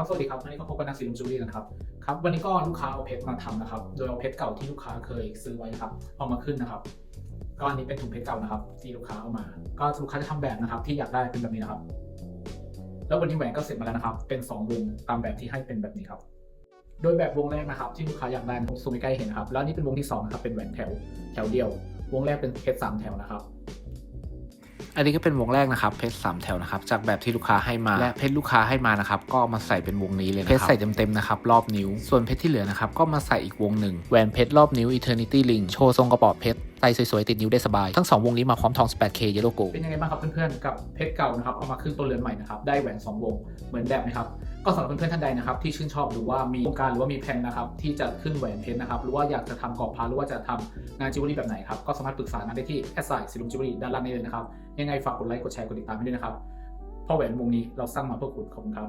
ครับสวัสดีครับวันนี้ก็พบกับนักศิลป์จูรี่นะครับครับวันนี้ก็ลูกค้าเอาเพชรมาทำนะครับ โดยเอาเพชรเก่าที่ลูกค้าเคยซื้อไว้ครับเอามาขึ้นนะครับก็อันนี้เป็นถุงเพชรเก่านะครับ ที่ลูกค้าเอามา ก็ลูกค้าจะทำแบบนะครับ ที่อยากได้เป็นแบบนี้นะครับ แล้ววันนี้แหวนก็เสร็จมาแล้วนะครับ เป็นสองวงตามแบบที่ให้เป็นแบบนี้ครับ โดยแบบวงแรกนะครับ ที่ลูกค้าอยากได้ผมซูมใกล้เห็นนะครับแล้วนี่เป็นวงที่สองนะครับเป็นแหวนแถวแถวเดียว วงแรกเป็นเพชรสามแถวนะครับ อันนี้ก็เป็นวงแรกนะครับเพชรสามแถวนะครับจากแบบที่ลูกค้าให้มาและเพชรลูกค้าให้มานะครับก็มาใส่เป็นวงนี้เลยเพชรใส่เต็มๆนะครับรอบนิ้ว ส่วนเพชรที่เหลือนะครับก็มาใส่อีกวงหนึ่งแหวนเพชรรอบนิ้ว Eternity Ring โชว์ทรงกระป๋อเพชร ไตสวยๆ ติดนิ้วได้สบาย ทั้งสองวงนี้มาพร้อมทอง 18K Yellow Gold เป็นยังไงบ้างครับเพื่อนๆ กับเพชรเก่านะครับ เอามาขึ้นตัวเรือนใหม่นะครับ ได้แหวน2วงเหมือนแบบนะครับ ก็สำหรับเพื่อนๆท่านใดนะครับที่ชื่นชอบหรือว่ามีโครงการหรือว่ามีแผนนะครับที่จะขึ้นแหวนเพชรนะครับหรือว่าอยากจะทำกรอบพระหรือว่าจะทำงานจิวเวลรี่แบบไหนครับก็สามารถปรึกษานได้ที่แอดไซน์สิลุมจิวเวลรี่ด้านล่างนี้เลยนะครับยังไงฝากกดไลค์กดแชร์กดติดตามให้ด้วยนะครับเพราะแหวนวงนี้เราสร้างมาเพื่อคุณขอบคุณครับ